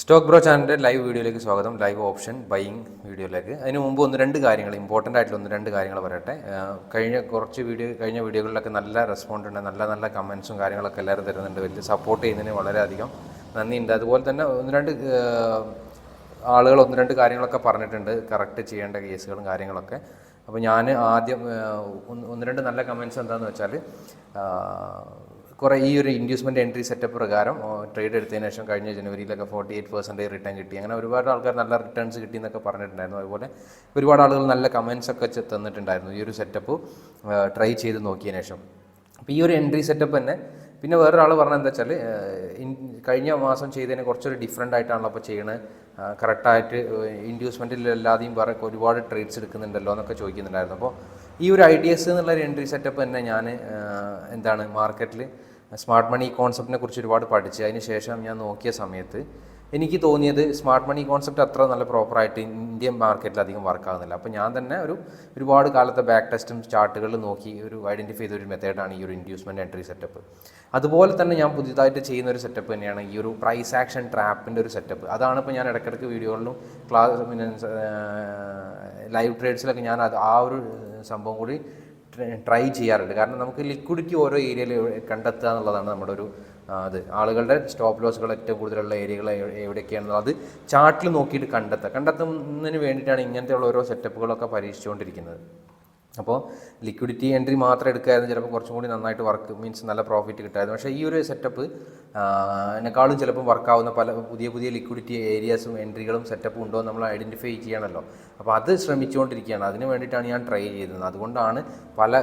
Stock bro ചാനലിന്റെ live വീഡിയോയിലേക്ക് സ്വാഗതം. ലൈവ് ഓപ്ഷൻ ബൈയിങ് വീഡിയോയിലേക്ക് അതിന് മുമ്പ് ഒന്ന് രണ്ട് കാര്യങ്ങൾ ഇമ്പോർട്ടന്റ് ആയിട്ടുള്ള ഒന്ന് രണ്ട് കാര്യങ്ങൾ പറയട്ടെ. കഴിഞ്ഞ കുറച്ച് വീഡിയോ കഴിഞ്ഞ വീഡിയോകളിലൊക്കെ നല്ല റെസ്പോണ്ട് ഉണ്ട്. നല്ല നല്ല കമൻസും കാര്യങ്ങളൊക്കെ എല്ലാവരും തരുന്നുണ്ട്. വലിയ സപ്പോർട്ട് ചെയ്യുന്നതിന് വളരെയധികം നന്ദിയുണ്ട്. അതുപോലെ തന്നെ ഒന്ന് രണ്ട് ആളുകൾ ഒന്ന് രണ്ട് കാര്യങ്ങളൊക്കെ പറഞ്ഞിട്ടുണ്ട്. കറക്റ്റ് ചെയ്യേണ്ട കേസുകളും കാര്യങ്ങളൊക്കെ. അപ്പോൾ ഞാൻ ആദ്യം ഒന്ന് രണ്ട് നല്ല കമൻസ് എന്താണെന്ന് വെച്ചാൽ കുറേ ഈ ഒരു ഇൻഡ്യൂസ്മെന്റ് എൻട്രി സെറ്റപ്പ് പ്രകാരം ട്രേഡ് എടുത്തതിന് ശേഷം കഴിഞ്ഞ ജനുവരിയിലൊക്കെ ഫോർട്ടി എയ്റ്റ് പെർസെന്റേജ് റിട്ടേൺ കിട്ടി. അങ്ങനെ ഒരുപാട് ആൾക്കാർ നല്ല റിട്ടേൺസ് കിട്ടി എന്നൊക്കെ പറഞ്ഞിട്ടുണ്ടായിരുന്നു. അതുപോലെ ഒരുപാട് ആളുകൾ നല്ല കമൻസ് ഒക്കെ തന്നിട്ടുണ്ടായിരുന്നു ഈ ഒരു സെറ്റപ്പ് ട്രൈ ചെയ്ത് നോക്കിയതിന് ശേഷം. അപ്പോൾ ഈ ഒരു എൻട്രി സെറ്റപ്പ് തന്നെ പിന്നെ വേറൊരാൾ പറഞ്ഞത് എന്താ വെച്ചാൽ കഴിഞ്ഞ മാസം ചെയ്തതിന് കുറച്ചൊരു ഡിഫറെന്റ് ആയിട്ടാണല്ലോ അപ്പോൾ ചെയ്യണത് കറക്റ്റായിട്ട് ഇൻഡ്യൂസ്മെന്റിലല്ലാതെയും വേറെ ഒരുപാട് ട്രേഡ്സ് എടുക്കുന്നുണ്ടല്ലോ എന്നൊക്കെ ചോദിക്കുന്നുണ്ടായിരുന്നു. അപ്പോൾ ഈ ഒരു ഐഡിയസ് എന്നുള്ള ഒരു എൻട്രി സെറ്റപ്പ് തന്നെ ഞാൻ എന്താണ് മാർക്കറ്റിൽ സ്മാർട്ട് മണി കോൺസെപ്റ്റിനെ കുറിച്ച് ഒരുപാട് പഠിച്ച് അതിന് ശേഷം ഞാൻ നോക്കിയ സമയത്ത് എനിക്ക് തോന്നിയത് സ്മാർട്ട് മണി കോൺസെപ്റ്റ് അത്ര നല്ല പ്രോപ്പറായിട്ട് ഇന്ത്യൻ മാർക്കറ്റിൽ അധികം വർക്ക് ആകുന്നില്ല അപ്പോൾ ഞാൻ തന്നെ ഒരു ഒരുപാട് കാലത്തെ ബാക്ക് ടെസ്റ്റും ചാർട്ടുകൾ നോക്കി ഒരു ഐഡന്റിഫൈ ചെയ്ത ഒരു മെത്തേഡാണ് ഈ ഒരു ഇൻഡ്യൂസ്മെന്റ് എൻട്രി സെറ്റപ്പ് അതുപോലെ തന്നെ ഞാൻ പുതിയതായിട്ട് ചെയ്യുന്ന ഒരു സെറ്റപ്പ് തന്നെയാണ് ഈ ഒരു പ്രൈസ് ആക്ഷൻ ട്രാപ്പിന്റെ ഒരു സെറ്റപ്പ് അതാണ് ഇപ്പോൾ ഞാൻ ഇടയ്ക്കിടയ്ക്ക് വീഡിയോകളിലും ക്ലാസ് പിന്നെ ലൈവ് ട്രേഡ്സിലൊക്കെ ഞാൻ അത് ആ ഒരു സംഭവം കൂടി ട്രൈ ചെയ്യാറുണ്ട്. കാരണം നമുക്ക് ലിക്വിഡിറ്റി ഓരോ ഏരിയയിൽ കണ്ടെത്തുക എന്നുള്ളതാണ് നമ്മുടെ ഒരു അത്. ആളുകളുടെ സ്റ്റോപ്പ് ലോസുകൾ ഏറ്റവും കൂടുതലുള്ള ഏരിയകൾ എവിടെയൊക്കെയാണെന്ന് അത് ചാർട്ടിൽ നോക്കിയിട്ട് കണ്ടെത്തുക. കണ്ടെത്തുന്നതിന് വേണ്ടിയിട്ടാണ് ഇങ്ങനത്തെയുള്ള ഓരോ സെറ്റപ്പുകളൊക്കെ പരീക്ഷിച്ചുകൊണ്ടിരിക്കുന്നത്. അപ്പോൾ ലിക്വിഡിറ്റി എൻട്രി മാത്രം എടുക്കുകയായിരുന്നു. ചിലപ്പോൾ കുറച്ചും കൂടി നന്നായിട്ട് വർക്ക് മീൻസ് നല്ല പ്രോഫിറ്റ് കിട്ടായിരുന്നു. പക്ഷേ ഈ ഒരു സെറ്റപ്പ് എന്നെക്കാളും ചിലപ്പോൾ വർക്കാവുന്ന പല പുതിയ പുതിയ ലിക്വിഡിറ്റി ഏരിയാസും എൻട്രികളും സെറ്റപ്പും ഉണ്ടോ നമ്മൾ ഐഡന്റിഫൈ ചെയ്യണമല്ലോ അപ്പോൾ അത് ശ്രമിച്ചുകൊണ്ടിരിക്കുകയാണ്. അതിന് വേണ്ടിയിട്ടാണ് ഞാൻ ട്രൈ ചെയ്തത്. അതുകൊണ്ടാണ് പല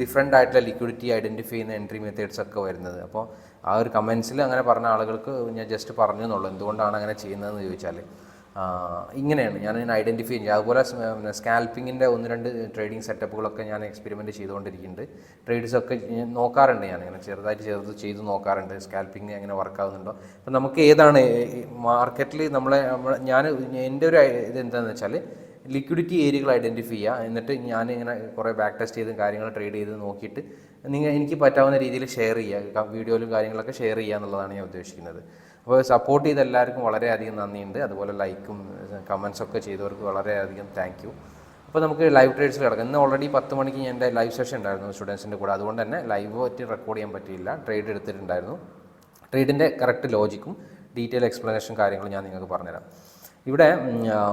ഡിഫറെന്റ് ആയിട്ടുള്ള ലിക്വിഡിറ്റി ഐഡന്റിഫൈ ചെയ്യുന്ന എൻട്രി മെത്തേഡ്സ് ഒക്കെ വരുന്നത്. അപ്പോൾ ആ ഒരു കമൻസിൽ അങ്ങനെ പറഞ്ഞ ആളുകൾക്ക് ഞാൻ ജസ്റ്റ് പറഞ്ഞു എന്നുള്ളൂ. എന്തുകൊണ്ടാണ് അങ്ങനെ ചെയ്യുന്നതെന്ന് ചോദിച്ചാൽ ഇങ്ങനെയാണ്. ഞാൻ ഇതിനെ ഐഡന്റിഫൈ ചെയ്യും. അതുപോലെ സ്കാൽപ്പിങ്ങിന്റെ ഒന്ന് രണ്ട് ട്രേഡിംഗ് സെറ്റപ്പുകളൊക്കെ ഞാൻ എക്സ്പെരിമെന്റ് ചെയ്തുകൊണ്ടിരിക്കുന്നുണ്ട്. ട്രേഡ്സ് ഒക്കെ ഞാൻ നോക്കാറുണ്ട് ഞാൻ. ഇങ്ങനെ ചെറുതായിട്ട് ചെറുത് ചെയ്ത് നോക്കാറുണ്ട്. സ്കാൽപ്പിംഗ് എങ്ങനെ വർക്കാവുന്നുണ്ടോ അപ്പം നമുക്ക് ഏതാണ് മാർക്കറ്റിൽ നമ്മളെ ഞാൻ എന്റെ ഒരു ഇത് എന്താണെന്ന് വെച്ചാൽ ലിക്വിഡിറ്റി ഏരിയകൾ ഐഡന്റിഫൈ ചെയ്യുക എന്നിട്ട് ഞാൻ ഇങ്ങനെ കുറേ ബാക്ക് ടെസ്റ്റ് ചെയ്തും കാര്യങ്ങൾ ട്രേഡ് ചെയ്ത് നോക്കിയിട്ട് നിങ്ങൾ എനിക്ക് പറ്റാവുന്ന രീതിയിൽ ഷെയർ ചെയ്യുക വീഡിയോയിലും കാര്യങ്ങളൊക്കെ ഷെയർ ചെയ്യുക എന്നുള്ളതാണ് ഞാൻ ഉദ്ദേശിക്കുന്നത്. അപ്പോൾ സപ്പോർട്ട് ചെയ്ത എല്ലാവർക്കും വളരെയധികം നന്ദിയുണ്ട്. അതുപോലെ ലൈക്കും കമൻസൊക്കെ ചെയ്തവർക്ക് വളരെയധികം താങ്ക് യു അപ്പോൾ നമുക്ക് ലൈവ് ട്രേഡ്സ് കിടക്കാം. ഇന്ന് ഓൾറെഡി പത്ത് മണിക്ക് ഞാൻ എന്റെ ലൈവ് സെഷൻ ഉണ്ടായിരുന്നു സ്റ്റുഡൻസിന്റെ കൂടെ. അതുകൊണ്ട് തന്നെ ലൈവ് പറ്റി റെക്കോർഡ് ചെയ്യാൻ പറ്റിയില്ല. ട്രേഡ് എടുത്തിട്ടുണ്ടായിരുന്നു. ട്രേഡിന്റെ കറക്റ്റ് ലോജിക്കും ഡീറ്റെയിൽ എക്സ്പ്ലനേഷൻ കാര്യങ്ങളും ഞാൻ നിങ്ങൾക്ക് പറഞ്ഞുതരാം. ഇവിടെ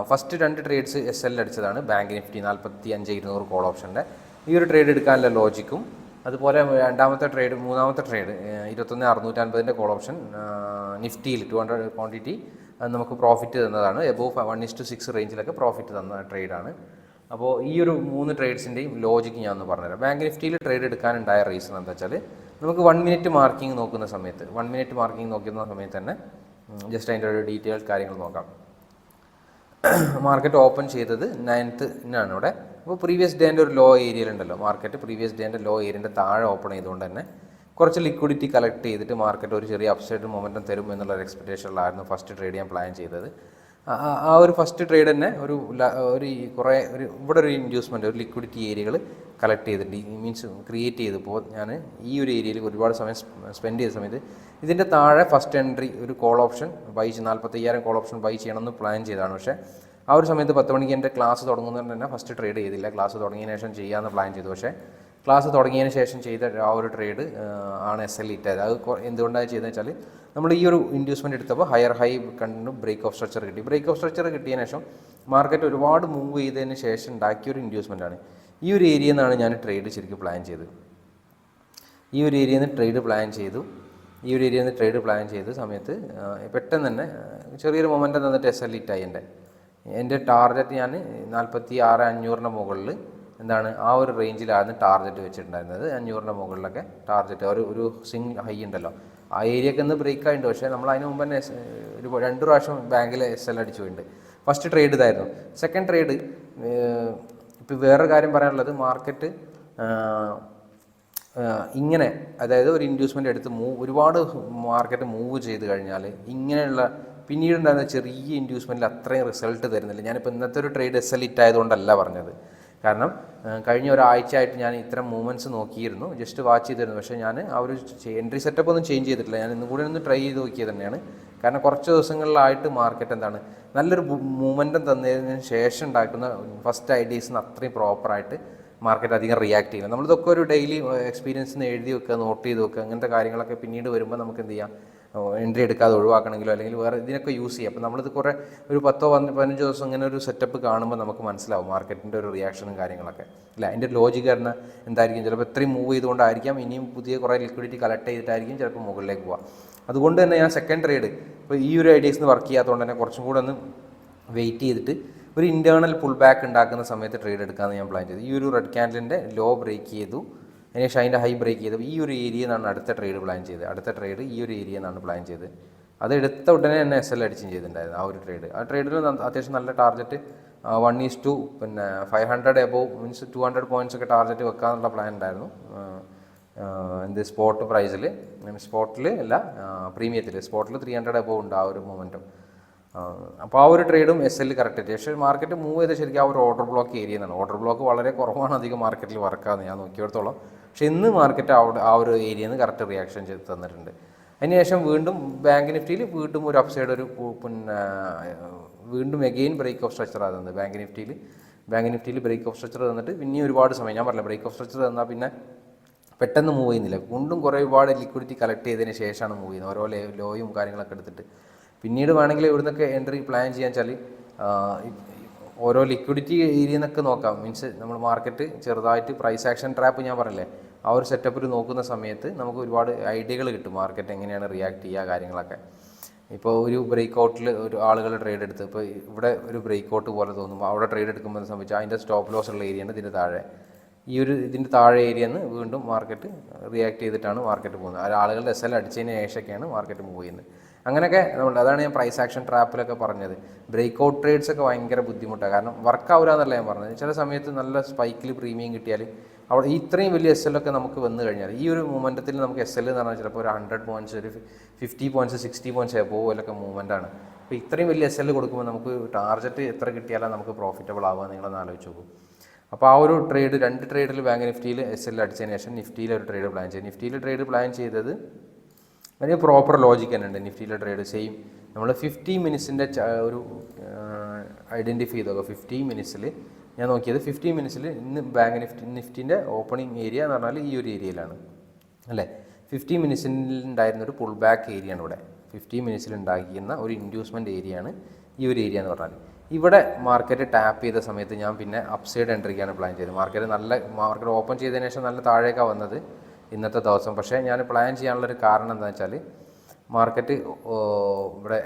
ഫസ്റ്റ് രണ്ട് ട്രേഡ്സ് എസ് എൽ അടിച്ചതാണ്. ബാങ്ക് നിഫ്റ്റി നാൽപ്പത്തി അഞ്ച് ഇരുന്നൂറ് കോൾ ഓപ്ഷന്റെ ഈ ഒരു ട്രേഡ് എടുക്കാനുള്ള ലോജിക്കും അതുപോലെ രണ്ടാമത്തെ ട്രേഡ് മൂന്നാമത്തെ ട്രേഡ് ഇരുപത്തൊന്ന് അറുന്നൂറ്റൻപതിന്റെ കോൾ ഓപ്ഷൻ നിഫ്റ്റിയിൽ ടു ഹൺഡ്രഡ് ക്വാണ്ടിറ്റി നമുക്ക് പ്രോഫിറ്റ് തന്നതാണ്. Above one is two six റേഞ്ചിലൊക്കെ profit തന്ന ട്രേഡാണ് അപ്പോൾ ഈ ഒരു മൂന്ന് ട്രേഡ്സിന്റെയും ലോജിക്ക് ഞാൻ ഒന്ന് പറഞ്ഞുതരാം. ബാങ്ക് നിഫ്റ്റിയിൽ ട്രേഡ് എടുക്കാനുണ്ടായ റീസൺ എന്താ വെച്ചാൽ നമുക്ക് വൺ മിനിറ്റ് മാർക്കിംഗ് നോക്കുന്ന സമയത്ത് വൺ മിനിറ്റ് മാർക്കിംഗ് നോക്കുന്ന സമയത്ത് തന്നെ ജസ്റ്റ് അതിന്റെ ഒരു ഡീറ്റെയിൽഡ് കാര്യങ്ങൾ നോക്കാം. മാർക്കറ്റ് ഓപ്പൺ ചെയ്തത് നയൻത്തിനാണ് ഇവിടെ. അപ്പോൾ പ്രീവിയസ് ഡേന്റെ ഒരു ലോ ഏരിയയിലുണ്ടല്ലോ മാർക്കറ്റ് പ്രീവിയസ് ഡേന്റെ ലോ ഏരിയന്റെ താഴെ ഓപ്പൺ ചെയ്തുകൊണ്ട് തന്നെ കുറച്ച് ലിക്വിഡിറ്റി കളക്ട് ചെയ്തിട്ട് മാർക്കറ്റ് ഒരു ചെറിയ അപ്സൈഡ് മൊമെന്റം തരും എന്നുള്ള ഒരു എക്സ്പെക്ടേഷനിലായിരുന്നു ഫസ്റ്റ് ട്രേഡ് ഞാൻ പ്ലാൻ ചെയ്തത്. ആ- ഒരു ഫസ്റ്റ് ട്രേഡ് തന്നെ ഒരു ഒരു കുറേ ഒരു ഇവിടെ ഒരു ഇൻഡ്യൂസ്മെന്റ് ഒരു ലിക്വിഡിറ്റി ഏരിയകൾ കളക്ട് ചെയ്തിട്ട് മീൻസ് ക്രിയേറ്റ് ചെയ്തപ്പോൾ ഞാൻ ഈ ഒരു ഏരിയയിൽ ഒരുപാട് സമയം സ്പെൻഡ് ചെയ്ത സമയത്ത് ഇതിന്റെ താഴെ ഫസ്റ്റ് എൻട്രി ഒരു കോൾ ഓപ്ഷൻ ബൈ നാൽപ്പത്തയ്യായിരം കോൾ ഓപ്ഷൻ ബൈ ചെയ്യണമെന്ന് പ്ലാൻ ചെയ്തതാണ്. പക്ഷേ ആ ഒരു സമയത്ത് പത്ത് മണിക്ക് എന്റെ ക്ലാസ് തുടങ്ങുന്നതുകൊണ്ട് തന്നെ ഫസ്റ്റ് ട്രേഡ് ചെയ്തില്ല. ക്ലാസ് തുടങ്ങിയതിന് ശേഷം ചെയ്യാമെന്ന് പ്ലാൻ ചെയ്തു. പക്ഷേ ക്ലാസ് തുടങ്ങിയതിന് ശേഷം ചെയ്ത ആ ഒരു ട്രേഡ് ആണ് എസ് എൽ ഇറ്റായത് അത് എന്തുകൊണ്ടാണ് ചെയ്തതെന്ന് വെച്ചാൽ നമ്മൾ ഈ ഒരു ഇൻഡ്യൂസ്മെന്റ് എടുത്തപ്പോൾ ഹയർ ഹൈ കണ്ടു ബ്രേക്ക് ഓഫ് സ്ട്രക്ചർ കിട്ടി. ബ്രേക്ക് ഓഫ് സ്ട്രക്ചർ കിട്ടിയതിന് ശേഷം മാർക്കറ്റ് ഒരുപാട് മൂവ് ചെയ്തതിന് ശേഷം ഉണ്ടാക്കിയ ഒരു ഇൻഡ്യൂസ്മെന്റ് ആണ്. ഈ ഒരു ഏരിയയിൽ നിന്നാണ് ഞാൻ ട്രേഡ് ശരിക്കും പ്ലാൻ ചെയ്തത്. ഈ ഒരു ഏരിയയിൽ നിന്ന് ട്രേഡ് പ്ലാൻ ചെയ്തു. ഈ ഒരു ഏരിയയിൽ നിന്ന് ട്രേഡ് പ്ലാൻ ചെയ്ത സമയത്ത് പെട്ടെന്ന് തന്നെ ചെറിയൊരു മൊമെന്റം തന്നിട്ട് എസ് എൽ ഇറ്റായി എന്റെ. എന്റെ ടാർഗറ്റ് ഞാൻ നാൽപ്പത്തി ആറ് അഞ്ഞൂറിന്റെ മുകളിൽ എന്താണ് ആ ഒരു റേഞ്ചിലായിരുന്നു ടാർഗറ്റ് വെച്ചിട്ടുണ്ടായിരുന്നത്. അഞ്ഞൂറിന്റെ മുകളിലൊക്കെ ടാർഗറ്റ് ഒരു ഒരു സിംഗ് ഹൈ ഉണ്ടല്ലോ. ആ ഏരിയക്ക് ഒന്ന് ബ്രേക്ക് ആയിട്ടുണ്ട്. പക്ഷേ നമ്മൾ അതിന് മുമ്പ് തന്നെ ഒരു രണ്ട് പ്രാവശ്യം ബാങ്കിൽ എസ് എൽ അടിച്ചു പോയിട്ടുണ്ട്. ഫസ്റ്റ് ട്രേഡ് ഇതായിരുന്നു. സെക്കൻഡ് ട്രേഡ് ഇപ്പോൾ വേറൊരു കാര്യം പറയാനുള്ളത് മാർക്കറ്റ് ഇങ്ങനെ അതായത് ഒരു ഇൻഡ്യൂസ്മെന്റ് എടുത്ത് മൂവ് ഒരുപാട് മാർക്കറ്റ് മൂവ് ചെയ്ത് കഴിഞ്ഞാൽ ഇങ്ങനെയുള്ള പിന്നീട് ഉണ്ടാകുന്ന ചെറിയ ഇൻഡ്യൂസ്മെന്റിൽ അത്രയും റിസൾട്ട് തരുന്നില്ല. ഞാനിപ്പോൾ ഇന്നത്തെ ഒരു ട്രേഡ് എസ് എൽ ഇറ്റ് ആയതുകൊണ്ടല്ല പറഞ്ഞത്. കാരണം കഴിഞ്ഞ ഒരാഴ്ച ആയിട്ട് ഞാൻ ഇത്തരം മൂവ്മെന്റ്സ് നോക്കിയിരുന്നു ജസ്റ്റ് വാച്ച് ചെയ്തിരുന്നു. പക്ഷേ ഞാൻ ആ ഒരു എൻട്രി സെറ്റപ്പ് ഒന്നും ചേഞ്ച് ചെയ്തിട്ടില്ല. ഞാൻ ഇന്നും കൂടി ഒന്ന് ട്രൈ ചെയ്ത് നോക്കിയത് തന്നെയാണ്. കാരണം കുറച്ച് ദിവസങ്ങളിലായിട്ട് മാർക്കറ്റ് എന്താണ് നല്ലൊരു മൂമെന്റം തന്നതിന് ശേഷം ഉണ്ടാക്കുന്ന ഫസ്റ്റ് ഐഡിയസിന് അത്രയും പ്രോപ്പറായിട്ട് മാർക്കറ്റ് അധികം റിയാക്ട് ചെയ്യില്ല നമ്മളിതൊക്കെ ഒരു ഡെയിലി എക്സ്പീരിയൻസിന് എഴുതി വെക്കുക നോട്ട് ചെയ്ത് വെക്കുക അങ്ങനത്തെ കാര്യങ്ങളൊക്കെ പിന്നീട് വരുമ്പോൾ നമുക്ക് എന്ത് ചെയ്യാം? എൻട്രി എടുക്കാതെ ഒഴിവാക്കണമെങ്കിലോ അല്ലെങ്കിൽ വേറെ ഇതിനൊക്കെ യൂസ് ചെയ്യാം. അപ്പോൾ നമ്മളിത് കുറേ ഒരു പത്തോ പതിന- പതിനഞ്ചോ ദിവസം ഇങ്ങനെ ഒരു സെറ്റപ്പ് കാണുമ്പോൾ നമുക്ക് മനസ്സിലാവും മാർക്കറ്റിന്റെ ഒരു റിയാക്ഷനും കാര്യങ്ങളൊക്കെ. അല്ല? അതിന്റെ ലോജിക് തന്നെ എന്തായിരിക്കും? ചിലപ്പോൾ ഇത്രയും മൂവ് ചെയ്തുകൊണ്ടായിരിക്കാം ഇനിയും പുതിയ കുറേ ലിക്വിഡിറ്റി കളക്ട് ചെയ്തിട്ടായിരിക്കും ചിലപ്പോൾ മുകളിലേക്ക് പോവാം. അതുകൊണ്ട് തന്നെ ഞാൻ സെക്കൻഡ് ട്രേഡ് ഇപ്പോൾ ഈ ഒരു ഐഡിയസിന് വർക്ക് ചെയ്യാത്തതുകൊണ്ട് തന്നെ കുറച്ചും കൂടെ ഒന്ന് വെയിറ്റ് ചെയ്തിട്ട് ഒരു ഇന്റേർണൽ പുൾ ബാക്ക് ഉണ്ടാക്കുന്ന സമയത്ത് ട്രേഡ് എടുക്കാമെന്ന് ഞാൻ പ്ലാൻ ചെയ്തു. ഈ ഒരു റെഡ് ക്യാൻഡലിന്റെ ലോ ബ്രേക്ക് ചെയ്തു. അതിനുശേഷം അതിന്റെ ഹൈ ബ്രേക്ക് ചെയ്തു ഈ ഒരു ഏരിയ നിന്നാണ് അടുത്ത ട്രേഡ് പ്ലാൻ ചെയ്തത്. അടുത്ത ട്രേഡ് ഈ ഒരു ഏരിയ നിന്നാണ് പ്ലാൻ ചെയ്തത്. അത് എടുത്ത ഉടനെ തന്നെ എസ് എൽ അടിച്ചും ചെയ്തിട്ടുണ്ടായിരുന്നു ആ ഒരു ട്രേഡ് ആ ട്രേഡിൽ അത്യാവശ്യം നല്ല ടാർഗറ്റ് വൺ ഈസ് ടു പിന്നെ five hundred above means two hundred points ഒക്കെ ടാർഗറ്റ് വെക്കാനുള്ള പ്ലാൻ ഉണ്ടായിരുന്നു. എന്ത് സ്പോട്ട് പ്രൈസിൽ സ്പോട്ടിൽ അല്ല പ്രീമിയത്തിൽ സ്പോട്ടിൽ ത്രീ ഹൺഡ്രഡ് എബോവ് ഉണ്ട് ആ ഒരു മൊമെന്റും അപ്പോൾ ആ ഒരു ട്രേഡും എസ് എല്ലിൽ കറക്റ്റ് ആയിട്ട്. പക്ഷേ മാർക്കറ്റ് മൂവ് ചെയ്ത് ശരിക്കും ആ ഒരു ഓർഡർ ബ്ലോക്ക് ഏരിയ എന്നാണ് ഓർഡർ ബ്ലോക്ക് വളരെ കുറവാണ് അധികം മാർക്കറ്റിൽ വർക്കാകുന്നത് ഞാൻ നോക്കിയെടുത്തോളം. പക്ഷെ ഇന്ന് മാർക്കറ്റ് അവിടെ ആ ഒരു ഏരിയയിൽ നിന്ന് കറക്റ്റ് റിയാക്ഷൻ ചെയ്ത് തന്നിട്ടുണ്ട്. അതിനുശേഷം വീണ്ടും ബാങ്ക് നിഫ്റ്റിയിൽ വീണ്ടും ഒരു അപ്സൈഡ് ഒരു പിന്നെ വീണ്ടും എഗെയിൻ ബ്രേക്ക് ഓഫ് സ്ട്രക്ചർ ആകുന്നത് ബാങ്ക് നിഫ്റ്റിയിൽ ബാങ്ക് നിഫ്റ്റിയിൽ ബ്രേക്ക് ഓഫ് സ്ട്രക്ചർ തന്നിട്ട് പിന്നെയും ഒരുപാട് സമയം ഞാൻ പറഞ്ഞില്ല ബ്രേക്ക് ഓഫ് സ്ട്രക്ചർ തന്നാൽ പിന്നെ പെട്ടെന്ന് മൂവ് ചെയ്യുന്നില്ല. കൊണ്ടും കുറേ ഒരുപാട് ലിക്വിഡിറ്റി കളക്ട് ചെയ്തതിന് ശേഷമാണ് മൂവ് ചെയ്യുന്നത്. ഓരോ ലോയും കാര്യങ്ങളൊക്കെ എടുത്തിട്ട്. പിന്നീട് വേണമെങ്കിൽ ഇവിടുന്നൊക്കെ എൻട്രി പ്ലാൻ ചെയ്യാൻ വെച്ചാൽ ഓരോ ലിക്വിഡിറ്റി ഏരിയ എന്നൊക്കെ നോക്കാം. മീൻസ് നമ്മൾ മാർക്കറ്റ് ചെറുതായിട്ട് പ്രൈസ് ആക്ഷൻ ട്രാപ്പ് ഞാൻ പറഞ്ഞില്ലേ? ആ ഒരു സെറ്റപ്പിൽ നോക്കുന്ന സമയത്ത് നമുക്ക് ഒരുപാട് ഐഡിയകൾ കിട്ടും. മാർക്കറ്റ് എങ്ങനെയാണ് റിയാക്ട് ചെയ്യുക കാര്യങ്ങളൊക്കെ. ഇപ്പോൾ ഒരു ബ്രേക്ക് ഔട്ടിൽ ഒരു ആളുകൾ ട്രേഡ് എടുത്ത് ഇപ്പോൾ ഇവിടെ ഒരു ബ്രേക്ക് ഔട്ട് പോലെ തോന്നുമ്പോൾ അവിടെ ട്രേഡ് എടുക്കുമ്പോൾ സംബന്ധിച്ച് അതിന്റെ സ്റ്റോപ്പ് ലോസ് ഉള്ള ഏരിയയാണ് ഇതിന്റെ താഴെ. ഈ ഒരു ഇതിന്റെ താഴെ ഏരിയയിൽ നിന്ന് വീണ്ടും മാർക്കറ്റ് റിയാക്ട് ചെയ്തിട്ടാണ് മാർക്കറ്റ് പോകുന്നത്. ആളുകളുടെ എസ് എൽ അടിച്ചതിന് ശേഷമൊക്കെയാണ് മാർക്കറ്റ് മൂവ് ചെയ്യുന്നത്. അങ്ങനെയൊക്കെ നമ്മൾ അതാണ് ഞാൻ പ്രൈസ് ആക്ഷൻ ട്രാപ്പിലൊക്കെ പറഞ്ഞത്. ബ്രേക്ക് ഔട്ട് ട്രേഡ്സ് ഒക്കെ ഭയങ്കര ബുദ്ധിമുട്ടാണ്. കാരണം വർക്ക് ആവില്ല ഞാൻ പറഞ്ഞത്. ചില സമയത്ത് നല്ല സ്പൈക്കിൽ പ്രീമിയം കിട്ടിയാൽ അവിടെ ഇത്രയും വലിയ എസ് എല്ലൊക്കെ നമുക്ക് വന്നു കഴിഞ്ഞാൽ ഈ ഒരു മൂവ്മെന്റത്തിൽ നമുക്ക് എസ് എൽ എന്ന് പറഞ്ഞാൽ ചിലപ്പോൾ ഒരു ഹൺഡ്രഡ് പോയിന്റ്സ് ഒരു ഫിഫ്റ്റി പോയിന്റ്സ് സിക്സ്റ്റി പോയിന്റ്സ് പോലൊക്കെ മൂവ്മെന്റ് ആണ്. അപ്പോൾ ഇത്രയും വലിയ എസ് എൽ കൊടുക്കുമ്പോൾ നമുക്ക് ടാർഗറ്റ് എത്ര കിട്ടിയാലാണ് നമുക്ക് പ്രോഫിറ്റബിൾ ആവുക നിങ്ങളൊന്ന് ആലോചിച്ച് നോക്കൂ. അപ്പോൾ ആ ഒരു ട്രേഡ് രണ്ട് ട്രേഡിൽ ബാങ്ക് നിഫ്റ്റിയിൽ എസ് എൽ അടിച്ചതിന് ശേഷം നിഫ്റ്റിയിൽ ഒരു ട്രേഡ് പ്ലാൻ ചെയ്തു. നിഫ്റ്റിയിൽ ട്രേഡ് പ്ലാൻ ചെയ്തത് അതിന് പ്രോപ്പർ ലോജിക്ക് തന്നെ ഉണ്ട്. നിഫ്റ്റിയിലെ ട്രേഡ് സെയിം നമ്മൾ ഫിഫ്റ്റി മിനിറ്റ്സിന്റെ ഒരു ഐഡന്റിഫൈ ചെയ്തോക്കുക ഫിഫ്റ്റി മിനിറ്റ്സിൽ ഞാൻ നോക്കിയത് ഫിഫ്റ്റി മിനിറ്റ്സിൽ ഇന്ന് ബാങ്ക് നിഫ്റ്റി നിഫ്റ്റിന്റെ ഓപ്പണിംഗ് ഏരിയ എന്ന് പറഞ്ഞാൽ ഈ ഒരു ഏരിയയിലാണ് അല്ലേ? ഫിഫ്റ്റി മിനിറ്റ്സിൽ ഉണ്ടായിരുന്ന ഒരു പുൾ ബാക്ക് ഏരിയ ആണ് ഇവിടെ. ഫിഫ്റ്റി മിനിറ്റ്സിൽ ഉണ്ടാക്കിയിരുന്ന ഒരു ഇൻഡ്യൂസ്മെന്റ് ഏരിയയാണ് ഈ ഒരു ഏരിയ എന്ന് പറഞ്ഞാൽ ഇവിടെ മാർക്കറ്റ് ടാപ്പ് ചെയ്ത സമയത്ത് ഞാൻ പിന്നെ അപ്സൈഡ് എൻട്രിക്കാണ് പ്ലാൻ ചെയ്തത്. മാർക്കറ്റ് നല്ല മാർക്കറ്റ് ഓപ്പൺ ചെയ്തതിന് ശേഷം നല്ല താഴേക്കാണ് വന്നത് ഇന്നത്തെ ദിവസം. പക്ഷേ ഞാൻ പ്ലാൻ ചെയ്യാനുള്ളൊരു കാരണം എന്താണെന്ന് വെച്ചാൽ മാർക്കറ്റ് ഇവിടെ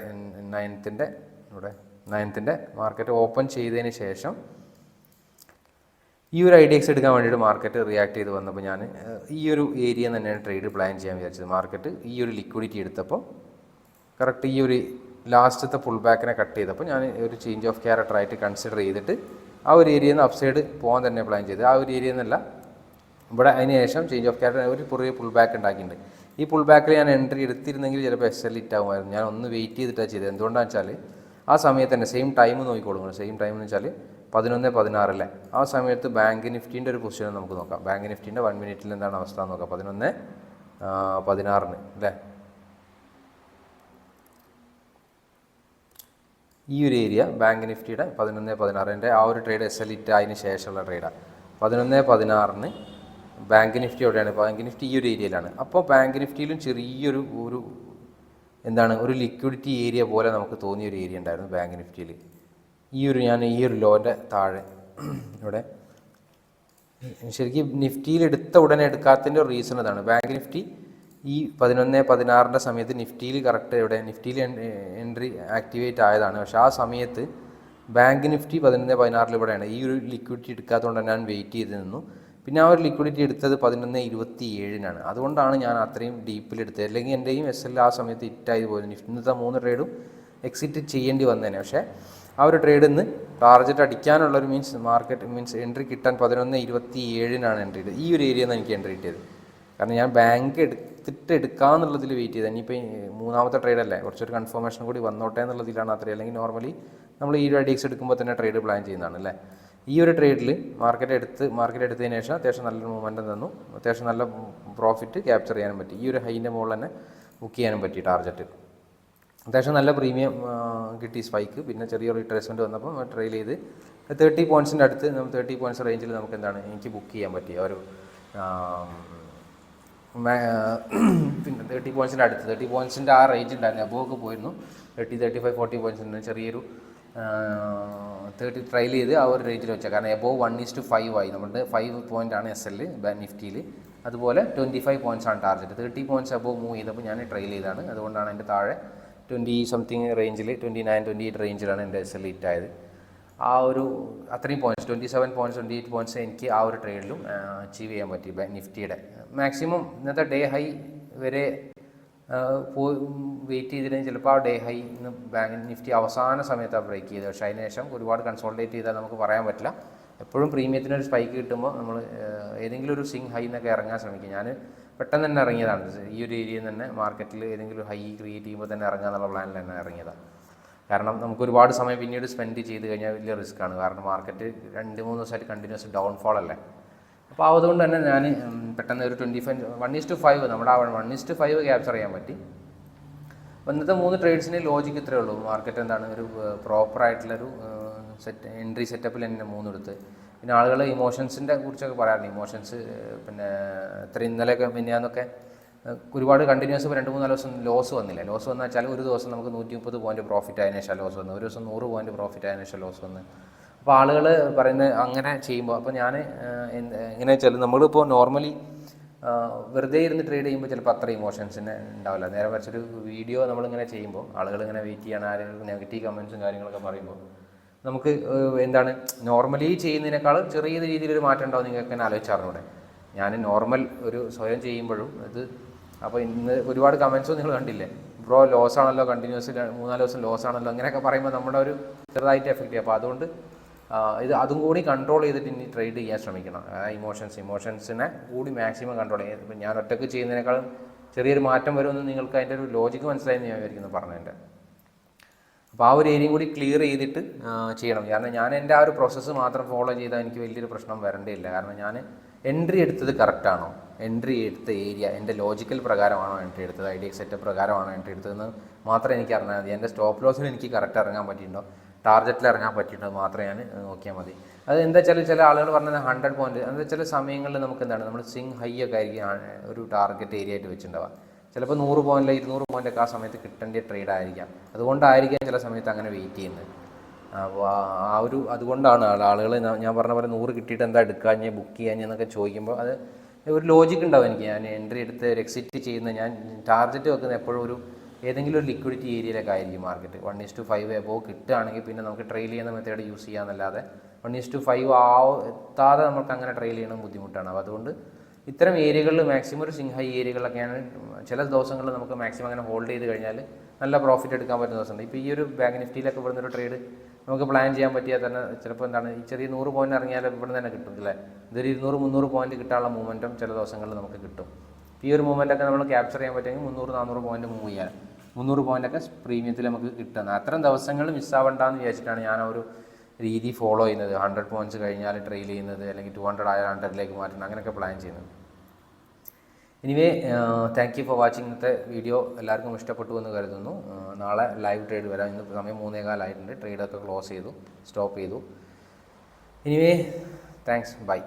നയൻത്തിന്റെ ഇവിടെ നയൻത്തിന്റെ മാർക്കറ്റ് ഓപ്പൺ ചെയ്തതിന് ശേഷം ഈ ഒരു ഐഡിയക്സ് എടുക്കാൻ വേണ്ടിയിട്ട് മാർക്കറ്റ് റിയാക്ട് ചെയ്ത് വന്നപ്പോൾ ഞാൻ ഈ ഒരു ഏരിയ തന്നെയാണ് ട്രേഡ് പ്ലാൻ ചെയ്യാൻ വിചാരിച്ചത്. മാർക്കറ്റ് ഈ ഒരു ലിക്വിഡിറ്റി എടുത്തപ്പോൾ കറക്റ്റ് ഈ ഒരു ലാസ്റ്റത്തെ പുൾ ബാക്കിനെ കട്ട് ചെയ്തപ്പോൾ ഞാൻ ഒരു ചേഞ്ച് ഓഫ് ക്യാരക്ടർ ആയിട്ട് കൺസിഡർ ചെയ്തിട്ട് ആ ഒരു ഏരിയയിൽ നിന്ന് അപ്സൈഡ് പോകാൻ തന്നെ പ്ലാൻ ചെയ്ത്. ആ ഒരു ഏരിയയിൽ നിന്നല്ല ഇവിടെ അതിന് ശേഷം ചേഞ്ച് ഓഫ് ക്യാരക്ടർ ഒരു പുറകെ പുൾ ബാക്ക് ഉണ്ടാക്കിയിട്ടുണ്ട്. ഈ പുൾ ബാക്കിൽ ഞാൻ എൻട്രി എടുത്തിരുന്നെങ്കിൽ ചിലപ്പോൾ എസ് എൽ ഇറ്റ് ആകുമായിരുന്നു ഞാൻ ഒന്ന് വെയിറ്റ് ചെയ്തിട്ടാണ് ചെയ്തത്. എന്തുകൊണ്ടാണെന്ന് വെച്ചാൽ ആ സമയത്ത് തന്നെ സെയിം ടൈം നോക്കിക്കോളും. സെയിം ടൈം എന്ന് വെച്ചാൽ പതിനൊന്ന് പതിനാറല്ലേ ആ സമയത്ത് ബാങ്ക് നിഫ്റ്റീന്റെ ഒരു പൊസിഷൻ നമുക്ക് നോക്കാം. ബാങ്ക് നിഫ്റ്റീന്റെ വൺ മിനിറ്റിൽ എന്താണ് അവസ്ഥ എന്ന് നോക്കാം. പതിനൊന്ന് പതിനാറിന് അല്ലേ? ഈ ഒരു ഏരിയ ബാങ്ക് നിഫ്റ്റിയുടെ പതിനൊന്ന് പതിനാറിന്റെ ആ ഒരു ട്രേഡ് എസ് എൽ ഇറ്റ് അതിന് ശേഷമുള്ള ട്രേഡാണ് പതിനൊന്ന് പതിനാറിന് ബാങ്ക് നിഫ്റ്റി എവിടെയാണ്? ബാങ്ക് നിഫ്റ്റി ഈ ഒരു ഏരിയയിലാണ് അപ്പോൾ ബാങ്ക് നിഫ്റ്റിയിലും ചെറിയൊരു ഒരു എന്താണ് ഒരു ലിക്വിഡിറ്റി ഏരിയ പോലെ നമുക്ക് തോന്നിയ ഒരു ഏരിയ ഉണ്ടായിരുന്നു ബാങ്ക് നിഫ്റ്റിയിൽ. ഈ ഒരു ഞാൻ ഈ ഒരു ലോന്റെ താഴെ ഇവിടെ ശരിക്കും നിഫ്റ്റിയിൽ എടുത്ത ഉടനെ എടുക്കാത്തതിന്റെ റീസൺ അതാണ്. ബാങ്ക് നിഫ്റ്റി ഈ പതിനൊന്ന് പതിനാറിന്റെ സമയത്ത് നിഫ്റ്റിയിൽ കറക്റ്റ് എവിടെ? നിഫ്റ്റിയിൽ എൻട്രി ആക്ടിവേറ്റ് ആയതാണ്. പക്ഷേ ആ സമയത്ത് ബാങ്ക് നിഫ്റ്റി പതിനൊന്ന് പതിനാറിൽ ഇവിടെയാണ്. ഈ ഒരു ലിക്വിഡിറ്റി എടുക്കാത്തതുകൊണ്ട് ഞാൻ വെയിറ്റ് ചെയ്ത് നിന്നു. പിന്നെ ആ ഒരു ലിക്വിഡിറ്റി എടുത്തത് പതിനൊന്ന് ഇരുപത്തി ഏഴിനാണ് അതുകൊണ്ടാണ് ഞാൻ അത്രയും ഡീപ്പിൽ എടുത്തത്. അല്ലെങ്കിൽ എന്റെയും എസ് എൽ ആ സമയത്ത് പോയത്. നിഫ്റ്റി ഇന്നത്തെ മൂന്ന് ട്രേഡും എക്സിറ്റ് ചെയ്യേണ്ടി വന്നേനെ. പക്ഷേ ആ ഒരു ട്രേഡിൽ നിന്ന് ടാർജറ്റ് അടിക്കാനുള്ളൊരു മീൻസ് മാർക്കറ്റ് മീൻസ് എൻട്രി കിട്ടാൻ പതിനൊന്ന് ഇരുപത്തി ഏഴിനാണ് എൻട്രി ഈ ഒരു ഏരിയയിൽ നിന്ന് എനിക്ക് എൻട്രി കിട്ടിയത്. കാരണം ഞാൻ ബാങ്ക് എടുത്തിട്ട് എടുക്കാമെന്നുള്ളതിൽ വെയിറ്റ് ചെയ്ത്. ഇനിയിപ്പോൾ മൂന്നാമത്തെ ട്രേഡല്ലേ കുറച്ചൊരു കൺഫർമേഷൻ കൂടി വന്നോട്ടെ എന്നുള്ളതിലാണ് അത്രയും. അല്ലെങ്കിൽ നോർമലി നമ്മൾ ഈ ഒരു ഐഡിയക്സ് എടുക്കുമ്പോൾ തന്നെ ട്രേഡ് പ്ലാൻ ചെയ്യുന്നതാണ് അല്ലേ? ഈ ഒരു ട്രേഡിൽ മാർക്കറ്റ് എടുത്ത് മാർക്കറ്റ് എടുത്തതിന് ശേഷം അത്യാവശ്യം നല്ലൊരു മൂവ്മെന്റ് തന്നു. അത്യാവശ്യം നല്ല പ്രോഫിറ്റ് ക്യാപ്ചർ ചെയ്യാനും പറ്റി. ഈ ഒരു ഹൈന്റെ മുകളിൽ തന്നെ ബുക്ക് ചെയ്യാനും പറ്റി ടാർജറ്റ് അത്യാവശ്യം നല്ല പ്രീമിയം കിട്ടി സ്പൈക്ക് പിന്നെ ചെറിയൊരു റിട്രേസ്മെന്റ് വന്നപ്പോൾ ട്രെയിൽ ചെയ്ത് തേർട്ടി പോയിന്റ്സിന്റെ അടുത്ത് തേർട്ടി പോയിന്റ്സ് റേഞ്ചിൽ നമുക്ക് എന്താണ് എനിക്ക് ബുക്ക് ചെയ്യാൻ പറ്റിയ ഒരു പിന്നെ തേർട്ടി പോയിൻസിന്റെ അടുത്ത്. തേർട്ടി പോയിൻസിന്റെ ആ റേഞ്ച് ഉണ്ടായിരുന്നു. അബോവൊക്കെ പോയിരുന്നു. തേർട്ടി തേർട്ടി ഫൈവ് ഫോർട്ടി പോയിൻസിന്റെ ചെറിയൊരു തേർട്ടി ട്രയൽ ചെയ്ത് ആ ഒരു റേഞ്ചിൽ വെച്ചാൽ കാരണം above one is two five ആയി. നമ്മുടെ ഫൈവ് പോയിന്റ് ആണ് എസ് എൽ നിഫ്റ്റിയിൽ അതുപോലെ ട്വന്റി ഫൈവ് പോയിന്റ്സ് ആണ് target thirty points above move ചെയ്തപ്പോൾ ഞാൻ ട്രയൽ ചെയ്താണ് അതുകൊണ്ടാണ് എന്റെ താഴെ ട്വന്റി സംതിങ് റേഞ്ചിൽ ട്വന്റി നയൻ ട്വന്റി എയ്റ്റ് റേഞ്ചിലാണ് എന്റെ എസ് എൽ ഹിറ്റ് ആയത്. ആ ഒരു അത്രയും points twenty seven points twenty eight points എനിക്ക് ആ ഒരു ട്രേഡിലും അച്ചീവ് ചെയ്യാൻ പറ്റി. നിഫ്റ്റിയുടെ മാക്സിമം ഇന്നത്തെ ഡേ ഹൈ വരെ പോയി വെയിറ്റ് ചെയ്തിട്ടുണ്ടെങ്കിൽ ചിലപ്പോൾ ആ ഡേ ഹൈ ഇന്ന് ബാങ്ക് നിഫ്റ്റി അവസാന സമയത്താണ് ബ്രേക്ക് ചെയ്തത്. പക്ഷേ അതിനുശേഷം ഒരുപാട് കൺസോൾട്ടേറ്റ് ചെയ്താൽ നമുക്ക് പറയാൻ പറ്റില്ല. എപ്പോഴും പ്രീമിയത്തിന് ഒരു സ്പൈക്ക് കിട്ടുമ്പോൾ നമ്മൾ ഏതെങ്കിലും ഒരു സിങ് ഹൈ എന്നൊക്കെ ഇറങ്ങാൻ ശ്രമിക്കും. ഞാൻ പെട്ടെന്ന് തന്നെ ഇറങ്ങിയതാണ്. ഈ ഒരു ഏരിയയിൽ തന്നെ മാർക്കറ്റിൽ ഏതെങ്കിലും ഹൈ ക്രിയേറ്റ് ചെയ്യുമ്പോൾ തന്നെ ഇറങ്ങുക എന്നുള്ള പ്ലാനിൽ തന്നെ ഇറങ്ങിയതാണ് കാരണം നമുക്ക് ഒരുപാട് സമയം പിന്നീട് സ്പെൻഡ് ചെയ്ത് കഴിഞ്ഞാൽ വലിയ റിസ്ക് ആണ്. കാരണം മാർക്കറ്റ് രണ്ട് മൂന്ന് ദിവസമായിട്ട് കണ്ടിന്യൂസ് ഡൗൺഫോൾ അല്ലേ? അപ്പോൾ അതുകൊണ്ട് തന്നെ ഞാൻ പെട്ടെന്ന് ഒരു twenty five one two five നമ്മുടെ ആ വൺ ടു ഫൈവ് ക്യാപ്ചർ ചെയ്യാൻ പറ്റി. ഇന്നത്തെ മൂന്ന് ട്രേഡ്സിന് ലോജിക്ക് ഇത്രയേ ഉള്ളൂ. മാർക്കറ്റ് എന്താണ് ഒരു പ്രോപ്പറായിട്ടുള്ളൊരു സെറ്റ് എൻട്രി സെറ്റപ്പിൽ തന്നെ മൂന്നെടുത്ത് പിന്നെ ആളുകൾ ഇമോഷൻസിന്റെ കുറിച്ചൊക്കെ പറയാറുണ്ട്. ഇമോഷൻസ് പിന്നെ ഇത്ര ഇന്നലെയൊക്കെ മിന്നാന്നൊക്കെ ഒരുപാട് കണ്ടിന്യൂസ് ഇപ്പോൾ രണ്ട് മൂന്നാൽ ദിവസം ലോസ് വന്നില്ല. ലോസ് വന്നാൽ വെച്ചാൽ ഒരു ദിവസം നമുക്ക് നൂറ്റി മുപ്പത് പോയിന്റ് പ്രോഫിറ്റ് ആയതിനു ശേഷം ലോസ് വന്നു. ഒരു ദിവസം നൂറ് പോയിന്റ് പ്രോഫിറ്റ് ആയതിനു ശേഷം ലോസ് വന്ന്. അപ്പോൾ ആളുകൾ പറയുന്നത് അങ്ങനെ ചെയ്യുമ്പോൾ അപ്പോൾ ഞാൻ എങ്ങനെ വെച്ചാൽ നമ്മളിപ്പോൾ നോർമലി വെറുതെ ഇരുന്ന് ട്രേഡ് ചെയ്യുമ്പോൾ ചിലപ്പോൾ അത്ര ഇമോഷൻസിന് ഉണ്ടാവില്ല. നേരെ മറിച്ചൊരു വീഡിയോ നമ്മളിങ്ങനെ ചെയ്യുമ്പോൾ ആളുകൾ ഇങ്ങനെ വെയിറ്റ് ചെയ്യണം ആരെങ്കിലും നെഗറ്റീവ് കമൻസും കാര്യങ്ങളൊക്കെ പറയുമ്പോൾ നമുക്ക് എന്താണ് നോർമലി ചെയ്യുന്നതിനേക്കാൾ ചെറിയ രീതിയിലൊരു മാറ്റം ഉണ്ടാവും നിങ്ങൾക്ക് തന്നെ ആലോചിച്ചറിഞ്ഞൂടെ ഞാൻ നോർമൽ ഒരു സ്വയം ചെയ്യുമ്പോഴും ഇത് അപ്പോൾ ഇന്ന് ഒരുപാട് കമൻസും നിങ്ങൾ കണ്ടില്ലേ? ബ്രോ ലോസ് ആണല്ലോ കണ്ടിന്യൂസ് മൂന്നാൽ ദിവസം ലോസ് ആണല്ലോ അങ്ങനെയൊക്കെ പറയുമ്പോൾ നമ്മുടെ ഒരു ചെറുതായിട്ട് എഫക്റ്റ് ചെയ്യും. അപ്പോൾ അതുകൊണ്ട് ഇത് അതും കൂടി കൺട്രോൾ ചെയ്തിട്ട് ഇനി ട്രേഡ് ചെയ്യാൻ ശ്രമിക്കണം. ഇമോഷൻസ് ഇമോഷൻസിനെ കൂടി മാക്സിമം കൺട്രോൾ ചെയ്യാം ഇപ്പം ഞാൻ ഒറ്റയ്ക്ക് ചെയ്യുന്നതിനേക്കാൾ ചെറിയൊരു മാറ്റം വരുമെന്ന് നിങ്ങൾക്ക് അതിന്റെ ഒരു ലോജിക്ക് മനസ്സിലായെന്ന് ഞാൻ വിചാരിക്കുന്നു പറഞ്ഞതിന്റെ. അപ്പോൾ ആ ഒരു ഏരിയയും കൂടി ക്ലിയർ ചെയ്തിട്ട് ചെയ്യണം. കാരണം ഞാൻ എന്റെ ആ ഒരു പ്രോസസ്സ് മാത്രം ഫോളോ ചെയ്താൽ എനിക്ക് വലിയൊരു പ്രശ്നം വരേണ്ടിയില്ല. കാരണം ഞാൻ എൻട്രി എടുത്തത് കറക്റ്റാണോ എൻട്രി എടുത്ത ഏരിയ എന്റെ ലോജിക്കൽ പ്രകാരമാണോ എൻട്രി എടുത്തത്? ഐഡിയ സെറ്റപ്പ് പ്രകാരമാണോ എൻട്രി എടുത്തതെന്ന് മാത്രമേ എനിക്ക് അറിഞ്ഞാൽ മതി. എന്റെ സ്റ്റോപ്പ് ലോസിന് എനിക്ക് കറക്റ്റ് ഇറങ്ങാൻ പറ്റിയിട്ടുണ്ടോ? ടാർഗറ്റിൽ ഇറങ്ങാൻ പറ്റിയിട്ടുണ്ട്. മാത്രമേ ഞാൻ നോക്കിയാൽ മതി. അത് എന്താ വെച്ചാൽ ചില ആളുകൾ പറഞ്ഞത് ഹൺഡ്രഡ് പോയിന്റ് എന്താ ചില സമയങ്ങളിൽ നമുക്ക് എന്താണ് നമ്മൾ സിങ് ഹൈ ഒക്കെ ആയിരിക്കും ഒരു ടാർഗറ്റ് ഏരിയ ആയിട്ട് വെച്ചിട്ടുണ്ടാവുക. ചിലപ്പോൾ നൂറ് പോയിന്റ് ഇരുന്നൂറ് പോയിന്റ് ഒക്കെ ആ സമയത്ത് കിട്ടേണ്ട ട്രേഡ് ആയിരിക്കാം. അതുകൊണ്ടായിരിക്കാം ചില സമയത്ത് അങ്ങനെ വെയിറ്റ് ചെയ്യുന്നത്. അപ്പോൾ ആ ഒരു അതുകൊണ്ടാണ് ആളുകൾ ഞാൻ പറഞ്ഞ പോലെ നൂറ് കിട്ടിയിട്ട് എന്താ എടുക്കാഞ്ഞ് ബുക്ക് ചെയ്യാഞ്ഞ് എന്നൊക്കെ ചോദിക്കുമ്പോൾ അത് ഒരു ലോജിക്ക് ഉണ്ടാവും എനിക്ക്. ഞാൻ എൻട്രി എടുത്ത് എക്സിറ്റ് ചെയ്യുന്ന ഞാൻ ടാർഗറ്റ് വെക്കുന്ന എപ്പോഴും ഒരു ഏതെങ്കിലും ഒരു ലിക്വിഡിറ്റി ഏരിയയിലൊക്കെ ആയിരിക്കും market one is two five above കിട്ടുകയാണെങ്കിൽ പിന്നെ നമുക്ക് ട്രെയിൽ ചെയ്യുന്ന മെത്തേഡ് യൂസ് ചെയ്യാമെന്നല്ലാതെ വൺ ഈസ് ടു ഫൈവ് ആ എത്താതെ നമുക്ക് അങ്ങനെ ട്രെയിൽ ചെയ്യണം ബുദ്ധിമുട്ടാണ്. അപ്പോൾ അതുകൊണ്ട് ഇത്തരം ഏരിയകളിൽ മാക്സിമം ഒരു സിംഹൈ ഏരിയകളിലൊക്കെയാണ് ചില ദിവസങ്ങളിൽ നമുക്ക് മാക്സിമം അങ്ങനെ ഹോൾഡ് ചെയ്ത് കഴിഞ്ഞാൽ നല്ല പ്രോഫിറ്റ് എടുക്കാൻ പറ്റുന്ന ദിവസമുണ്ട്. ഇപ്പോൾ ഈ ഒരു ബാങ്ക് നിഫ്റ്റിയിലൊക്കെ ഇവിടുന്ന് ഒരു ട്രേഡ് നമുക്ക് പ്ലാൻ ചെയ്യാൻ പറ്റിയാൽ തന്നെ ചിലപ്പോൾ എന്താണ് ഈ ചെറിയ നൂറ് പോയിന്റ് ഇറങ്ങിയാൽ ഇവിടെ തന്നെ കിട്ടും അല്ലേ? ഇതൊരു ഇരുന്നൂറ് മുന്നൂറ് പോയിന്റ് കിട്ടാനുള്ള മൂവ്മെന്റും ചില ദിവസങ്ങളിൽ നമുക്ക് കിട്ടും. ഈ ഒരു മൂവ്മെന്റ് ഒക്കെ നമ്മൾ ക്യാപ്ചർ ചെയ്യാൻ പറ്റുമെങ്കിൽ മുന്നൂറ് നാനൂറ് പോയിന്റ് മൂവ് ചെയ്യാൻ. മുന്നൂറ് പോയിന്റൊക്കെ പ്രീമിയത്തിൽ നമുക്ക് കിട്ടുന്നത്. അത്തരം ദിവസങ്ങൾ മിസ്സാവണ്ടെന്ന് വിചാരിച്ചിട്ടാണ് ഞാൻ ആ ഒരു രീതി ഫോളോ ചെയ്യുന്നത്. ഹൺഡ്രഡ് പോയിന്റ്സ് കഴിഞ്ഞാൽ ട്രെയിൽ ചെയ്യുന്നത് അല്ലെങ്കിൽ ടു ഹൺഡ്രഡ് ആയ ഹൺഡ്രഡിലേക്ക് മാറ്റുന്നത് അങ്ങനെയൊക്കെ പ്ലാൻ ചെയ്യുന്നത്. Anyway thank you for watching ഇന്നത്തെ വീഡിയോ എല്ലാവർക്കും ഇഷ്ടപ്പെട്ടു എന്ന് കരുതുന്നു. നാളെ ലൈവ് ട്രേഡ് വരാം. ഇന്ന് സമയം മൂന്നേകാലായിട്ടുണ്ട്. ട്രേഡൊക്കെ ക്ലോസ് ചെയ്തു സ്റ്റോപ്പ് ചെയ്തു. Anyway thanks bye